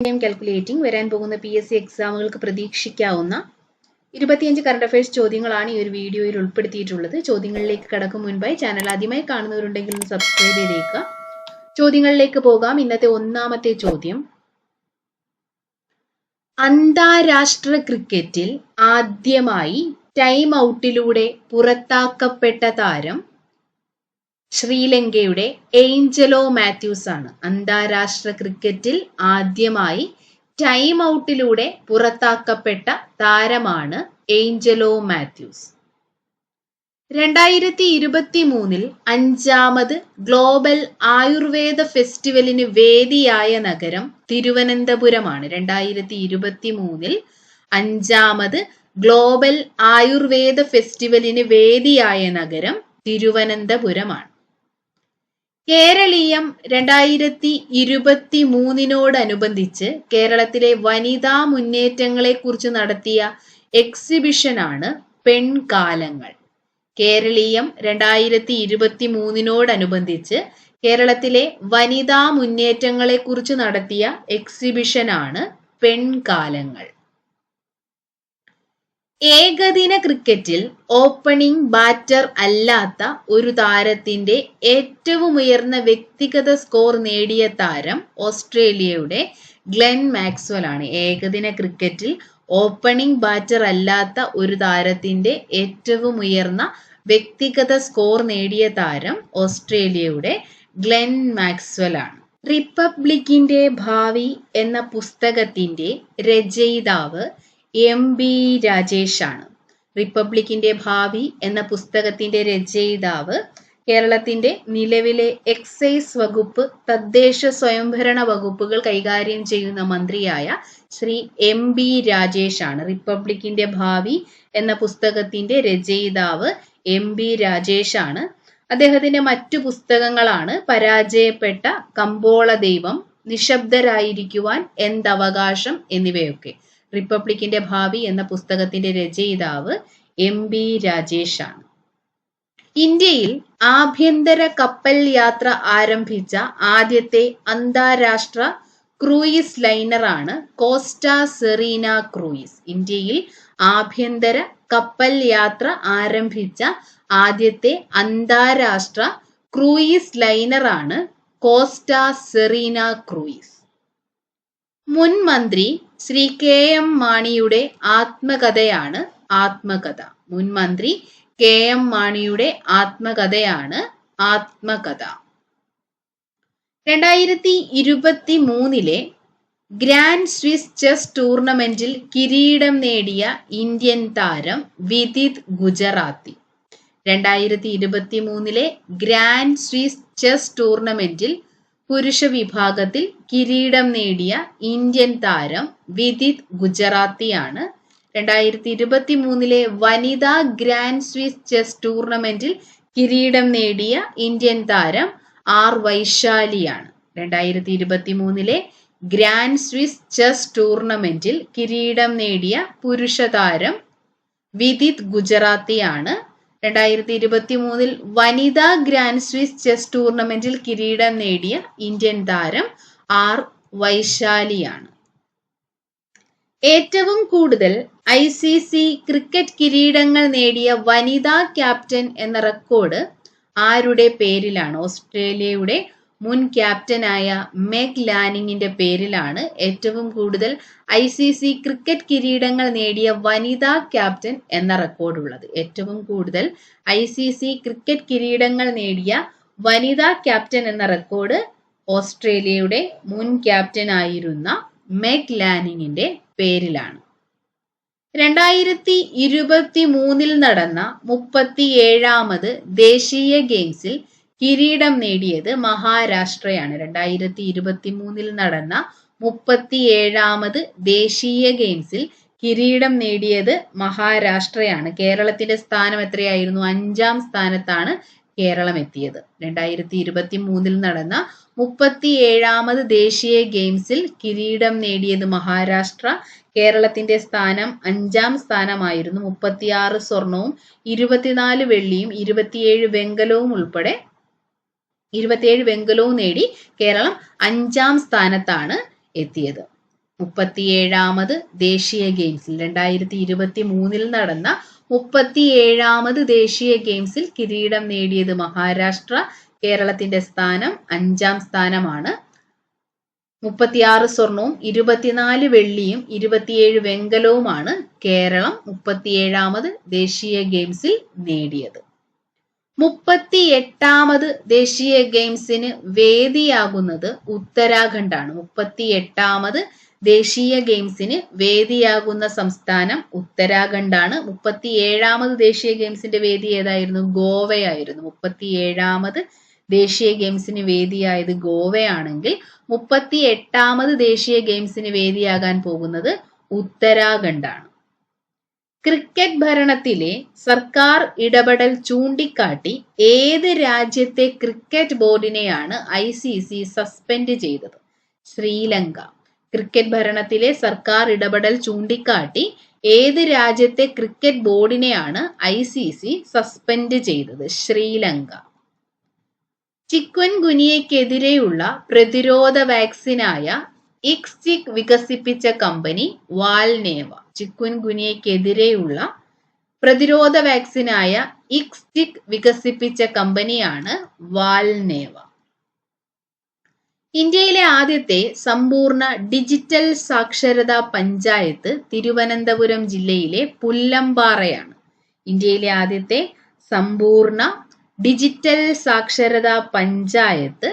Calculating വരാൻ പോകുന്ന P S C എക്സാമുകൾക്ക് പ്രതീക്ഷിക്കാവുന്ന ഇരുപത്തിയഞ്ച് കറണ്ട് അഫയേഴ്സ് ചോദ്യങ്ങളാണ് ഈ ഒരു വീഡിയോയിൽ ഉൾപ്പെടുത്തിയിട്ടുള്ളത്. ചോദ്യങ്ങളിലേക്ക് കടക്കും മുൻപായി ചാനൽ ആദ്യമായി കാണുന്നവരുണ്ടെങ്കിൽ ഒന്ന് സബ്സ്ക്രൈബ് ചെയ്തേക്കുക. ചോദ്യങ്ങളിലേക്ക് പോകാം. ഇന്നത്തെ ഒന്നാമത്തെ ചോദ്യം. അന്താരാഷ്ട്ര ക്രിക്കറ്റിൽ ആദ്യമായി ടൈം ഔട്ടിലൂടെ പുറത്താക്കപ്പെട്ട താരം ശ്രീലങ്കയുടെ ഏഞ്ചലോ മാത്യൂസ് ആണ് അന്താരാഷ്ട്ര ക്രിക്കറ്റിൽ ആദ്യമായി ടൈം ഔട്ടിലൂടെ പുറത്താക്കപ്പെട്ട താരമാണ് ഏഞ്ചലോ മാത്യൂസ്. രണ്ടായിരത്തി ഇരുപത്തി മൂന്നിൽ അഞ്ചാമത് ഗ്ലോബൽ ആയുർവേദ ഫെസ്റ്റിവലിന് വേദിയായ നഗരം തിരുവനന്തപുരമാണ്. രണ്ടായിരത്തി ഇരുപത്തി മൂന്നിൽ അഞ്ചാമത് ഗ്ലോബൽ ആയുർവേദ ഫെസ്റ്റിവലിന് വേദിയായ നഗരം തിരുവനന്തപുരമാണ്. കേരളീയം രണ്ടായിരത്തി ഇരുപത്തി മൂന്നിനോടനുബന്ധിച്ച് കേരളത്തിലെ വനിതാ മുന്നേറ്റങ്ങളെ കുറിച്ച് നടത്തിയ എക്സിബിഷനാണ് പെൺകാലങ്ങൾ. കേരളീയം രണ്ടായിരത്തി ഇരുപത്തി മൂന്നിനോടനുബന്ധിച്ച് കേരളത്തിലെ വനിതാ മുന്നേറ്റങ്ങളെ കുറിച്ച് നടത്തിയ എക്സിബിഷനാണ് പെൺകാലങ്ങൾ. ഏകദിന ക്രിക്കറ്റിൽ ഓപ്പണിംഗ് ബാറ്റർ അല്ലാത്ത ഒരു താരത്തിന്റെ ഏറ്റവും ഉയർന്ന വ്യക്തിഗത സ്കോർ നേടിയ താരം ഓസ്ട്രേലിയയുടെ ഗ്ലെൻ മാക്സ്വൽ ആണ് ഏകദിന ക്രിക്കറ്റിൽ ഓപ്പണിംഗ് ബാറ്റർ അല്ലാത്ത ഒരു താരത്തിന്റെ ഏറ്റവും ഉയർന്ന വ്യക്തിഗത സ്കോർ നേടിയ താരം ഓസ്ട്രേലിയയുടെ ഗ്ലെൻ മാക്സ്വൽ ആണ് റിപ്പബ്ലിക്കിന്റെ ഭാവി എന്ന പുസ്തകത്തിന്റെ രചയിതാവ് എം ബി രാജേഷാണ്. റിപ്പബ്ലിക്കിന്റെ ഭാവി എന്ന പുസ്തകത്തിന്റെ രചയിതാവ് കേരളത്തിന്റെ നിലവിലെ എക്സൈസ് വകുപ്പ് തദ്ദേശ സ്വയംഭരണ വകുപ്പുകൾ കൈകാര്യം ചെയ്യുന്ന മന്ത്രിയായ ശ്രീ എം ബി രാജേഷ് ആണ് റിപ്പബ്ലിക്കിന്റെ ഭാവി എന്ന പുസ്തകത്തിന്റെ രചയിതാവ് എം ബി രാജേഷ് ആണ് അദ്ദേഹത്തിന്റെ മറ്റു പുസ്തകങ്ങളാണ് പരാജയപ്പെട്ട കമ്പോള ദൈവം നിശബ്ദരായിരിക്കുവാൻ എന്തവകാശം എന്നിവയൊക്കെ. റിപ്പബ്ലിക്കിന്റെ ഭാവി എന്ന പുസ്തകത്തിന്റെ രചയിതാവ് എം ബി രാജേഷ് ആണ് ഇന്ത്യയിൽ ആഭ്യന്തര കപ്പൽ യാത്ര ആരംഭിച്ച ആദ്യത്തെ അന്താരാഷ്ട്ര ക്രൂയിസ് ലൈനറാണ് കോസ്റ്റ സെറീന ക്രൂയിസ്. ഇന്ത്യയിൽ ആഭ്യന്തര കപ്പൽ യാത്ര ആരംഭിച്ച ആദ്യത്തെ അന്താരാഷ്ട്ര ക്രൂയിസ് ലൈനറാണ് കോസ്റ്റ സെറീന ക്രൂയിസ്. മുൻ മന്ത്രി ശ്രീ കെ എം മാണിയുടെ ആത്മകഥയാണ് ആത്മകഥ. മുൻ മന്ത്രി കെ എം മാണിയുടെ ആത്മകഥയാണ് ആത്മകഥ. രണ്ടായിരത്തി ഇരുപത്തി മൂന്നിലെ ഗ്രാൻഡ് സ്വിസ് ചെസ് ടൂർണമെന്റിൽ കിരീടം നേടിയ ഇന്ത്യൻ താരം വിദിത് ഗുജറാത്തി. രണ്ടായിരത്തി ഇരുപത്തി മൂന്നിലെ ഗ്രാൻഡ് സ്വിസ് ചെസ് ടൂർണമെന്റിൽ പുരുഷ വിഭാഗത്തിൽ കിരീടം നേടിയ ഇന്ത്യൻ താരം വിദിത് ഗുജറാത്തിയാണ്. രണ്ടായിരത്തി ഇരുപത്തി മൂന്നിലെ വനിതാ ഗ്രാൻഡ് സ്വിസ് ചെസ് ടൂർണമെന്റിൽ കിരീടം നേടിയ ഇന്ത്യൻ താരം ആർ വൈശാലിയാണ്. രണ്ടായിരത്തി ഇരുപത്തി മൂന്നിലെ ഗ്രാൻഡ് സ്വിസ് ചെസ് ടൂർണമെന്റിൽ കിരീടം നേടിയ പുരുഷ താരം വിദിത് ഗുജറാത്തിയാണ്. രണ്ടായിരത്തി ഇരുപത്തി മൂന്നിൽ വനിതാ ഗ്രാൻഡ് സ്വിസ് ചെസ് ടൂർണമെന്റിൽ കിരീടം നേടിയ ഇന്ത്യൻ താരം ആർ വൈശാലിയാണ്. ഏറ്റവും കൂടുതൽ ഐ സി സി ക്രിക്കറ്റ് കിരീടങ്ങൾ നേടിയ വനിതാ ക്യാപ്റ്റൻ എന്ന റെക്കോർഡ് ആരുടെ പേരിലാണ്? ഓസ്ട്രേലിയയുടെ മുൻ ക്യാപ്റ്റനായ മെഗ് ലാനിങ്ങിന്റെ പേരിലാണ് ഏറ്റവും കൂടുതൽ ഐ സി സി ക്രിക്കറ്റ് കിരീടങ്ങൾ നേടിയ വനിതാ ക്യാപ്റ്റൻ എന്ന റെക്കോർഡ് ഉള്ളത്. ഏറ്റവും കൂടുതൽ ഐ സി സി ക്രിക്കറ്റ് കിരീടങ്ങൾ നേടിയ വനിതാ ക്യാപ്റ്റൻ എന്ന റെക്കോർഡ് ഓസ്ട്രേലിയയുടെ മുൻ ക്യാപ്റ്റൻ ആയിരുന്ന മെഗ് ലാനിങ്ങിന്റെ പേരിലാണ്. രണ്ടായിരത്തി ഇരുപത്തി മൂന്നിൽ നടന്ന മുപ്പത്തി ഏഴാമത് ദേശീയ ഗെയിംസിൽ കിരീടം നേടിയത് മഹാരാഷ്ട്രയാണ്. രണ്ടായിരത്തി ഇരുപത്തി മൂന്നിൽ നടന്ന മുപ്പത്തി ഏഴാമത് ദേശീയ ഗെയിംസിൽ കിരീടം നേടിയത് മഹാരാഷ്ട്രയാണ്. കേരളത്തിന്റെ സ്ഥാനം എത്രയായിരുന്നു? അഞ്ചാം സ്ഥാനത്താണ് കേരളം എത്തിയത്. രണ്ടായിരത്തി ഇരുപത്തി മൂന്നിൽ നടന്ന മുപ്പത്തി ഏഴാമത് ദേശീയ ഗെയിംസിൽ കിരീടം നേടിയത് മഹാരാഷ്ട്ര. കേരളത്തിന്റെ സ്ഥാനം അഞ്ചാം സ്ഥാനമായിരുന്നു. മുപ്പത്തിയാറ് സ്വർണവും ഇരുപത്തിനാല് വെള്ളിയും ഇരുപത്തിയേഴ് വെങ്കലവും ഉൾപ്പെടെ ഇരുപത്തിയേഴ് വെങ്കലവും നേടി കേരളം അഞ്ചാം സ്ഥാനത്താണ് എത്തിയത്. മുപ്പത്തിയേഴാമത് ദേശീയ ഗെയിംസിൽ രണ്ടായിരത്തി ഇരുപത്തി മൂന്നിൽ നടന്ന മുപ്പത്തിയേഴാമത് ദേശീയ ഗെയിംസിൽ കിരീടം നേടിയത് മഹാരാഷ്ട്ര കേരളത്തിന്റെ സ്ഥാനം അഞ്ചാം സ്ഥാനമാണ്. മുപ്പത്തിയാറ് സ്വർണവും ഇരുപത്തിനാല് വെള്ളിയും ഇരുപത്തിയേഴ് വെങ്കലവുമാണ് കേരളം മുപ്പത്തിയേഴാമത് ദേശീയ ഗെയിംസിൽ നേടിയത്. മുപ്പത്തി എട്ടാമത് ദേശീയ ഗെയിംസിന് വേദിയാകുന്നത് ഉത്തരാഖണ്ഡാണ്. മുപ്പത്തി എട്ടാമത് ദേശീയ ഗെയിംസിന് വേദിയാകുന്ന സംസ്ഥാനം ഉത്തരാഖണ്ഡാണ്. മുപ്പത്തി ഏഴാമത് ദേശീയ ഗെയിംസിന്റെ വേദി ഏതായിരുന്നു? ഗോവയായിരുന്നു. മുപ്പത്തി ഏഴാമത് ദേശീയ ഗെയിംസിന് വേദിയായത് ഗോവയാണെങ്കിൽ മുപ്പത്തി എട്ടാമത് ദേശീയ ഗെയിംസിന് വേദിയാകാൻ പോകുന്നത് ഉത്തരാഖണ്ഡാണ്. ക്രിക്കറ്റ് ഭരണത്തിലെ സർക്കാർ ഇടപെടൽ ചൂണ്ടിക്കാട്ടി ഏത് രാജ്യത്തെ ക്രിക്കറ്റ് ബോർഡിനെയാണ് ഐ സി സി സസ്പെൻഡ് ചെയ്തത്? ശ്രീലങ്ക. ക്രിക്കറ്റ് ഭരണത്തിലെ സർക്കാർ ഇടപെടൽ ചൂണ്ടിക്കാട്ടി ഏത് രാജ്യത്തെ ക്രിക്കറ്റ് ബോർഡിനെയാണ് ഐ സി സി സസ്പെൻഡ് ചെയ്തത്? ശ്രീലങ്ക. ചിക്വൻ ഗുനിയക്കെതിരെയുള്ള പ്രതിരോധ വാക്സിനായ ഇക്സ്റ്റിക് വികസിപ്പിച്ച കമ്പനി വാൽനേവ. ചിക്വൻ ഗുനിയയ്ക്കെതിരെയുള്ള പ്രതിരോധ വാക്സിനായ ഇക്സ്റ്റിക് വികസിപ്പിച്ച കമ്പനിയാണ് വാൽനേവ. ഇന്ത്യയിലെ ആദ്യത്തെ സമ്പൂർണ ഡിജിറ്റൽ സാക്ഷരതാ പഞ്ചായത്ത് തിരുവനന്തപുരം ജില്ലയിലെ പുല്ലമ്പാറയാണ്. ഇന്ത്യയിലെ ആദ്യത്തെ സമ്പൂർണ ഡിജിറ്റൽ സാക്ഷരതാ പഞ്ചായത്ത്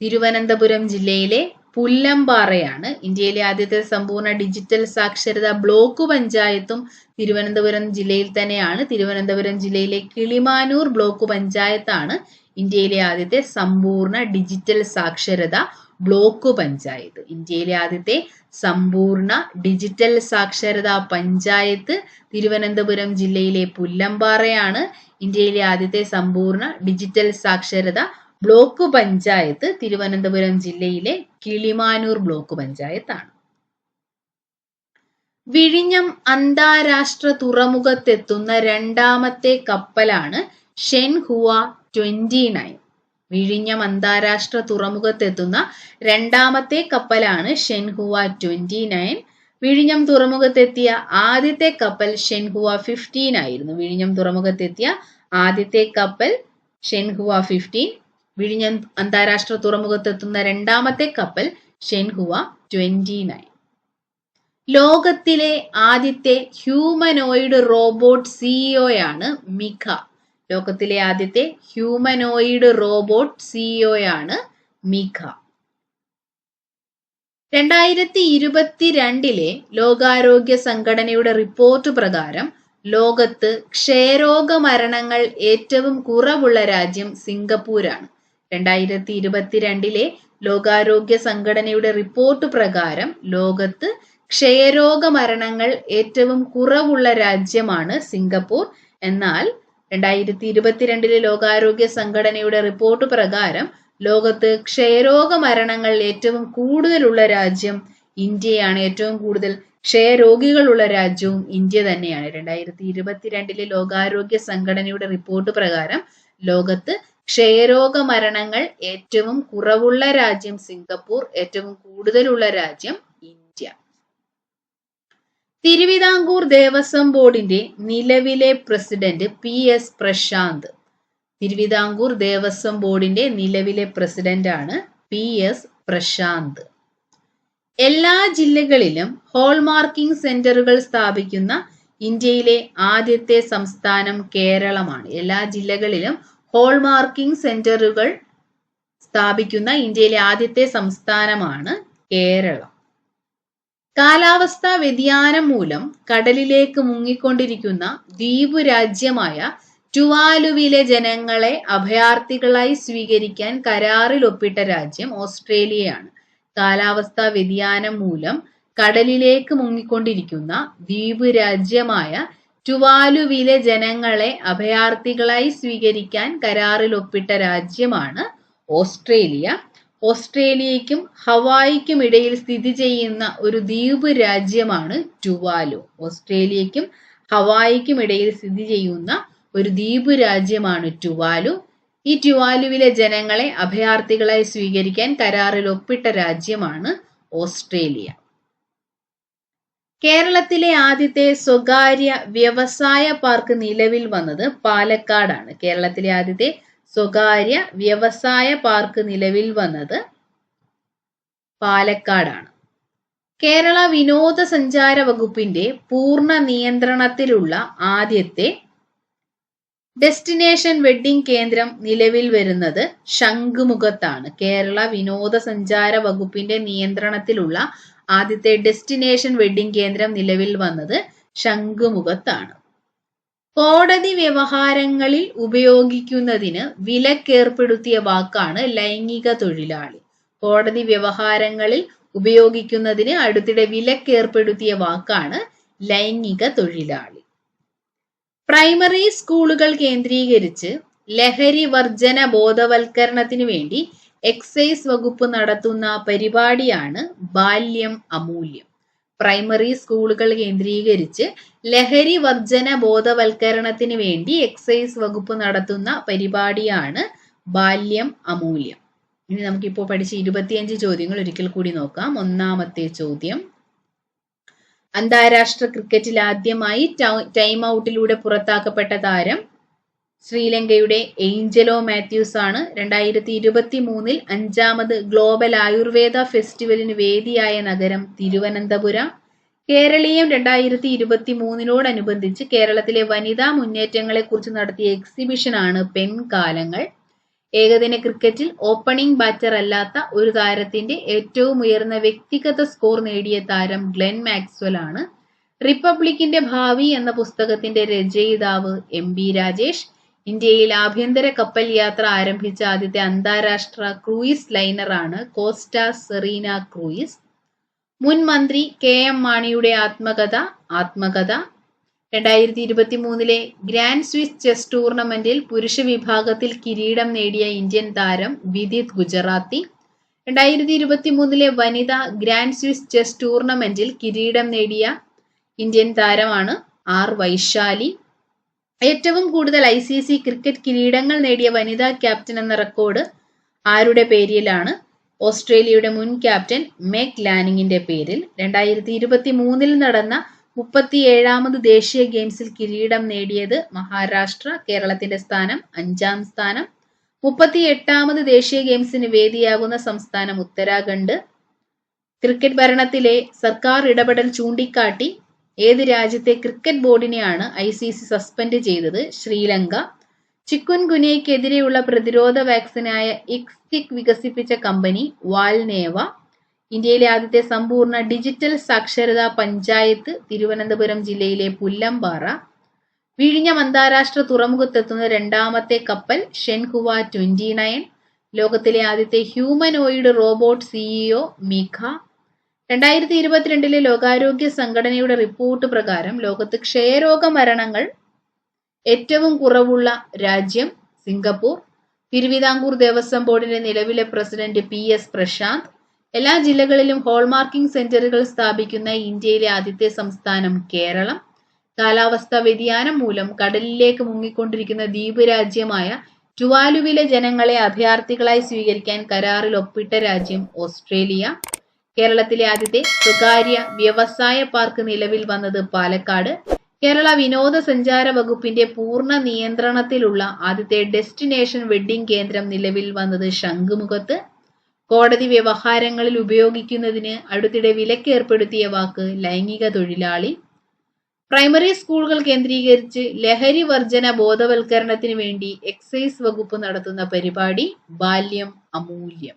തിരുവനന്തപുരം ജില്ലയിലെ പുല്ലമ്പാറയാണ്. ഇന്ത്യയിലെ ആദ്യത്തെ സമ്പൂർണ ഡിജിറ്റൽ സാക്ഷരത ബ്ലോക്ക് പഞ്ചായത്തും തിരുവനന്തപുരം ജില്ലയിൽ തന്നെയാണ്. തിരുവനന്തപുരം ജില്ലയിലെ കിളിമാനൂർ ബ്ലോക്ക് പഞ്ചായത്താണ് ഇന്ത്യയിലെ ആദ്യത്തെ സമ്പൂർണ ഡിജിറ്റൽ സാക്ഷരത ബ്ലോക്ക് പഞ്ചായത്ത്. ഇന്ത്യയിലെ ആദ്യത്തെ സമ്പൂർണ ഡിജിറ്റൽ സാക്ഷരതാ പഞ്ചായത്ത് തിരുവനന്തപുരം ജില്ലയിലെ പുല്ലമ്പാറയാണ്. ഇന്ത്യയിലെ ആദ്യത്തെ സമ്പൂർണ ഡിജിറ്റൽ സാക്ഷരത ബ്ലോക്ക് പഞ്ചായത്ത് തിരുവനന്തപുരം ജില്ലയിലെ കിളിമാനൂർ ബ്ലോക്ക് പഞ്ചായത്താണ്. വിഴിഞ്ഞം അന്താരാഷ്ട്ര തുറമുഖത്തെത്തുന്ന രണ്ടാമത്തെ കപ്പലാണ് ഷെൻഹുവ ട്വന്റി നയൻ. വിഴിഞ്ഞം അന്താരാഷ്ട്ര തുറമുഖത്തെത്തുന്ന രണ്ടാമത്തെ കപ്പലാണ് ഷെൻഹുവ ട്വന്റി നയൻ. വിഴിഞ്ഞം തുറമുഖത്തെത്തിയ ആദ്യത്തെ കപ്പൽ ഷെൻഹുവ ഫിഫ്റ്റീൻ ആയിരുന്നു. വിഴിഞ്ഞം തുറമുഖത്തെത്തിയ ആദ്യത്തെ കപ്പൽ ഷെൻഹുവ ഫിഫ്റ്റീൻ. വിഴിഞ്ഞം അന്താരാഷ്ട്ര തുറമുഖത്തെത്തുന്ന രണ്ടാമത്തെ കപ്പൽ ഷെൻഹുവ ട്വന്റി നയൻ ലോകത്തിലെ ആദ്യത്തെ ഹ്യൂമനോയിഡ് റോബോട്ട് സിഇഒ ആണ് മിഖ. ലോകത്തിലെ ആദ്യത്തെ ഹ്യൂമനോയിഡ് റോബോട്ട് സിഇഒ ആണ് മിഖ. രണ്ടായിരത്തി ഇരുപത്തിരണ്ടിലെ ലോകാരോഗ്യ സംഘടനയുടെ റിപ്പോർട്ട് പ്രകാരം ലോകത്ത് ക്ഷയരോഗ മരണങ്ങൾ ഏറ്റവും കുറവുള്ള രാജ്യം സിംഗപ്പൂരാണ്. രണ്ടായിരത്തി ഇരുപത്തിരണ്ടിലെ ലോകാരോഗ്യ സംഘടനയുടെ റിപ്പോർട്ട് പ്രകാരം ലോകത്ത് ക്ഷയരോഗ മരണങ്ങൾ ഏറ്റവും കുറവുള്ള രാജ്യമാണ് സിംഗപ്പൂർ. എന്നാൽ രണ്ടായിരത്തി ഇരുപത്തിരണ്ടിലെ ലോകാരോഗ്യ സംഘടനയുടെ റിപ്പോർട്ട് പ്രകാരം ലോകത്ത് ക്ഷയരോഗ മരണങ്ങൾ ഏറ്റവും കൂടുതലുള്ള രാജ്യം ഇന്ത്യയാണ്. ഏറ്റവും കൂടുതൽ ക്ഷയരോഗികളുള്ള രാജ്യവും ഇന്ത്യ തന്നെയാണ്. രണ്ടായിരത്തി ഇരുപത്തിരണ്ടിലെ ലോകാരോഗ്യ സംഘടനയുടെ റിപ്പോർട്ട് പ്രകാരം ലോകത്ത് ക്ഷയരോഗ മരണങ്ങൾ ഏറ്റവും കുറവുള്ള രാജ്യം സിംഗപ്പൂർ ഏറ്റവും കൂടുതലുള്ള രാജ്യം ഇന്ത്യ. തിരുവിതാംകൂർ ദേവസ്വം ബോർഡിന്റെ നിലവിലെ president P S Prashanth. Thiruvithamkoor Devaswom ബോർഡിന്റെ നിലവിലെ പ്രസിഡന്റ് ആണ് പി എസ് പ്രശാന്ത്. എല്ലാ ജില്ലകളിലും ഹോൾമാർക്കിംഗ് സെന്ററുകൾ സ്ഥാപിക്കുന്ന ഇന്ത്യയിലെ ആദ്യത്തെ സംസ്ഥാനം കേരളമാണ്. എല്ലാ ജില്ലകളിലും ഹോൾമാർക്കിംഗ് സെന്ററുകൾ സ്ഥാപിക്കുന്ന ഇന്ത്യയിലെ ആദ്യത്തെ സംസ്ഥാനമാണ് കേരളം. കാലാവസ്ഥാ വ്യതിയാനം മൂലം കടലിലേക്ക് മുങ്ങിക്കൊണ്ടിരിക്കുന്ന ദ്വീപ് രാജ്യമായ ടുവാലുവിലെ ജനങ്ങളെ അഭയാർത്ഥികളായി സ്വീകരിക്കാൻ കരാറിൽ ഒപ്പിട്ട രാജ്യം ഓസ്ട്രേലിയയാണ്. കാലാവസ്ഥാ വ്യതിയാനം മൂലം കടലിലേക്ക് മുങ്ങിക്കൊണ്ടിരിക്കുന്ന ദ്വീപ് രാജ്യമായ ടുവാലുവിലെ ജനങ്ങളെ അഭയാർത്ഥികളായി സ്വീകരിക്കാൻ കരാറിൽ ഒപ്പിട്ട രാജ്യമാണ് ഓസ്ട്രേലിയ. ഓസ്ട്രേലിയയ്ക്കും ഹവായിക്കും ഇടയിൽ സ്ഥിതി ചെയ്യുന്ന ഒരു ദ്വീപ് രാജ്യമാണ് ടുവാലു ഓസ്ട്രേലിയയ്ക്കും ഹവായിക്കും ഇടയിൽ സ്ഥിതി ചെയ്യുന്ന ഒരു ദ്വീപ് രാജ്യമാണ് ടുവാലു ഈ ടുവാലുവിലെ ജനങ്ങളെ അഭയാർത്ഥികളായി സ്വീകരിക്കാൻ കരാറിൽ ഒപ്പിട്ട രാജ്യമാണ് ഓസ്ട്രേലിയ. കേരളത്തിലെ ആദ്യത്തെ സ്വകാര്യ വ്യവസായ പാർക്ക് നിലവിൽ വന്നത് പാലക്കാടാണ്. കേരളത്തിലെ ആദ്യത്തെ സ്വകാര്യ വ്യവസായ പാർക്ക് നിലവിൽ വന്നത് പാലക്കാടാണ്. കേരള വിനോദസഞ്ചാര വകുപ്പിന്റെ പൂർണ നിയന്ത്രണത്തിലുള്ള ആദ്യത്തെ ഡെസ്റ്റിനേഷൻ വെഡ്ഡിംഗ് കേന്ദ്രം നിലവിൽ വരുന്നത് ശംഖുമുഖത്താണ്. കേരള വിനോദസഞ്ചാര വകുപ്പിന്റെ നിയന്ത്രണത്തിലുള്ള ആദ്യത്തെ ഡെസ്റ്റിനേഷൻ വെഡ്ഡിംഗ് കേന്ദ്രം നിലവിൽ വന്നത് ശംഖുമുഖത്താണ്. കോടതി വ്യവഹാരങ്ങളിൽ ഉപയോഗിക്കുന്നതിന് വിലക്കേർപ്പെടുത്തിയ വാക്കാണ് ലൈംഗിക തൊഴിലാളി. കോടതി വ്യവഹാരങ്ങളിൽ ഉപയോഗിക്കുന്നതിന് അടുത്തിടെ വിലക്കേർപ്പെടുത്തിയ വാക്കാണ് ലൈംഗിക തൊഴിലാളി. പ്രൈമറി സ്കൂളുകൾ കേന്ദ്രീകരിച്ച് ലഹരി വർജന ബോധവൽക്കരണത്തിന് വേണ്ടി എക്സൈസ് വകുപ്പ് നടത്തുന്ന പരിപാടിയാണ് ബാല്യം അമൂല്യം. പ്രൈമറി സ്കൂളുകൾ കേന്ദ്രീകരിച്ച് ലഹരി വർജന ബോധവൽക്കരണത്തിന് വേണ്ടി എക്സൈസ് വകുപ്പ് നടത്തുന്ന പരിപാടിയാണ് ബാല്യം അമൂല്യം. ഇനി നമുക്കിപ്പോൾ പഠിച്ച ഇരുപത്തിയഞ്ച് ചോദ്യങ്ങൾ ഒരിക്കൽ കൂടി നോക്കാം. ഒന്നാമത്തെ ചോദ്യം. അന്താരാഷ്ട്ര ക്രിക്കറ്റിൽ ആദ്യമായി ടൈം ഔട്ടിലൂടെ പുറത്താക്കപ്പെട്ട താരം ശ്രീലങ്കയുടെ ഏഞ്ചലോ മാത്യൂസ് ആണ് രണ്ടായിരത്തി ഇരുപത്തി മൂന്നിൽ അഞ്ചാമത് ഗ്ലോബൽ ആയുർവേദ ഫെസ്റ്റിവലിന് വേദിയായ നഗരം തിരുവനന്തപുരം. കേരളീയം രണ്ടായിരത്തി ഇരുപത്തി മൂന്നിനോടനുബന്ധിച്ച് കേരളത്തിലെ വനിതാ മുന്നേറ്റങ്ങളെക്കുറിച്ച് നടത്തിയ എക്സിബിഷനാണ് പെൺകാലങ്ങൾ. ഏകദിന ക്രിക്കറ്റിൽ ഓപ്പണിംഗ് ബാറ്റർ അല്ലാത്ത ഒരു താരത്തിന്റെ ഏറ്റവും ഉയർന്ന വ്യക്തിഗത സ്കോർ നേടിയ താരം ഗ്ലെൻ മാക്സ്വൽ ആണ്. റിപ്പബ്ലിക്കിന്റെ ഭാവി എന്ന പുസ്തകത്തിന്റെ രചയിതാവ് എം ബി രാജേഷ് ഇന്ത്യയിൽ ആഭ്യന്തര കപ്പൽ യാത്ര ആരംഭിച്ച ആദ്യത്തെ അന്താരാഷ്ട്ര ക്രൂയിസ് ലൈനറാണ് കോസ്റ്റ സെറീന ക്രൂയിസ്. മുൻ മന്ത്രി കെ എം മാണിയുടെ ആത്മകഥ ആത്മകഥ. രണ്ടായിരത്തി ഇരുപത്തി മൂന്നിലെ ഗ്രാൻഡ് സ്വിസ് ചെസ് ടൂർണമെന്റിൽ പുരുഷ വിഭാഗത്തിൽ കിരീടം നേടിയ ഇന്ത്യൻ താരം വിദിത് ഗുജറാത്തി. രണ്ടായിരത്തി ഇരുപത്തി മൂന്നിലെ വനിതാ ഗ്രാൻഡ് സ്വിസ് ചെസ് ടൂർണമെന്റിൽ കിരീടം നേടിയ ഇന്ത്യൻ താരമാണ് ആർ വൈശാലി. ഏറ്റവും കൂടുതൽ ഐ സി സി ക്രിക്കറ്റ് കിരീടങ്ങൾ നേടിയ വനിതാ ക്യാപ്റ്റൻ എന്ന റെക്കോർഡ് ആരുടെ പേരിലാണ്? ഓസ്ട്രേലിയയുടെ മുൻ ക്യാപ്റ്റൻ മെക് ലാനിങ്ങിന്റെ പേരിൽ. രണ്ടായിരത്തി ഇരുപത്തി മൂന്നിൽ നടന്ന മുപ്പത്തിയേഴാമത് ദേശീയ ഗെയിംസിൽ കിരീടം നേടിയത് മഹാരാഷ്ട്ര കേരളത്തിന്റെ സ്ഥാനം അഞ്ചാം സ്ഥാനം. മുപ്പത്തി എട്ടാമത് ദേശീയ ഗെയിംസിന് വേദിയാകുന്ന സംസ്ഥാനം ഉത്തരാഖണ്ഡ്. ക്രിക്കറ്റ് ഭരണത്തിലെ സർക്കാർ ഇടപെടൽ ചൂണ്ടിക്കാട്ടി ഏത് രാജ്യത്തെ ക്രിക്കറ്റ് ബോർഡിനെയാണ് ഐ സി സി സസ്പെൻഡ് ചെയ്തത്? ശ്രീലങ്ക. ചിക്കുൻ ഗുനിയയ്ക്കെതിരെയുള്ള പ്രതിരോധ വാക്സിനായ ഇക്സ്റ്റിക് വികസിപ്പിച്ച കമ്പനി വാൽനേവ. ഇന്ത്യയിലെ ആദ്യത്തെ സമ്പൂർണ ഡിജിറ്റൽ സാക്ഷരതാ പഞ്ചായത്ത് തിരുവനന്തപുരം ജില്ലയിലെ പുല്ലമ്പാറ. വിഴിഞ്ഞം അന്താരാഷ്ട്ര തുറമുഖത്തെത്തുന്ന രണ്ടാമത്തെ കപ്പൽ ഷെൻഹുവ ട്വന്റി നയൻ. ലോകത്തിലെ ആദ്യത്തെ ഹ്യൂമനോയിഡ് റോബോട്ട് സിഇഒ മീഖ. രണ്ടായിരത്തി ഇരുപത്തിരണ്ടിലെ ലോകാരോഗ്യ സംഘടനയുടെ റിപ്പോർട്ട് പ്രകാരം ലോകത്ത് ക്ഷയരോഗ മരണങ്ങൾ ഏറ്റവും കുറവുള്ള രാജ്യം സിംഗപ്പൂർ. തിരുവിതാംകൂർ ദേവസ്വം ബോർഡിന്റെ നിലവിലെ പ്രസിഡന്റ് പി എസ് പ്രശാന്ത്. എല്ലാ ജില്ലകളിലും ഹോൾമാർക്കിംഗ് സെന്ററുകൾ സ്ഥാപിക്കുന്ന ഇന്ത്യയിലെ ആദ്യത്തെ സംസ്ഥാനം കേരളം. കാലാവസ്ഥാ വ്യതിയാനം മൂലം കടലിലേക്ക് മുങ്ങിക്കൊണ്ടിരിക്കുന്ന ദ്വീപ് രാജ്യമായ ടുവാലുവിലെ ജനങ്ങളെ അഭയാർത്ഥികളായി സ്വീകരിക്കാൻ കരാറിൽ ഒപ്പിട്ട രാജ്യം ഓസ്ട്രേലിയ. കേരളത്തിലെ ആദ്യത്തെ സ്വകാര്യ വ്യവസായ പാർക്ക് നിലവിൽ വന്നത് പാലക്കാട്. കേരള വിനോദസഞ്ചാര വകുപ്പിന്റെ പൂർണ നിയന്ത്രണത്തിലുള്ള ആദ്യത്തെ ഡെസ്റ്റിനേഷൻ വെഡ്ഡിംഗ് കേന്ദ്രം നിലവിൽ വന്നത് ശംഖുമുഖത്ത്. കോടതി വ്യവഹാരങ്ങളിൽ ഉപയോഗിക്കുന്നതിന് അടുത്തിടെ വിലക്കേർപ്പെടുത്തിയ വാക്ക് ലൈംഗിക തൊഴിലാളി. പ്രൈമറി സ്കൂളുകൾ കേന്ദ്രീകരിച്ച് ലഹരി വർജന ബോധവൽക്കരണത്തിന് വേണ്ടി എക്സൈസ് വകുപ്പ് നടത്തുന്ന പരിപാടി ബാല്യം അമൂല്യം.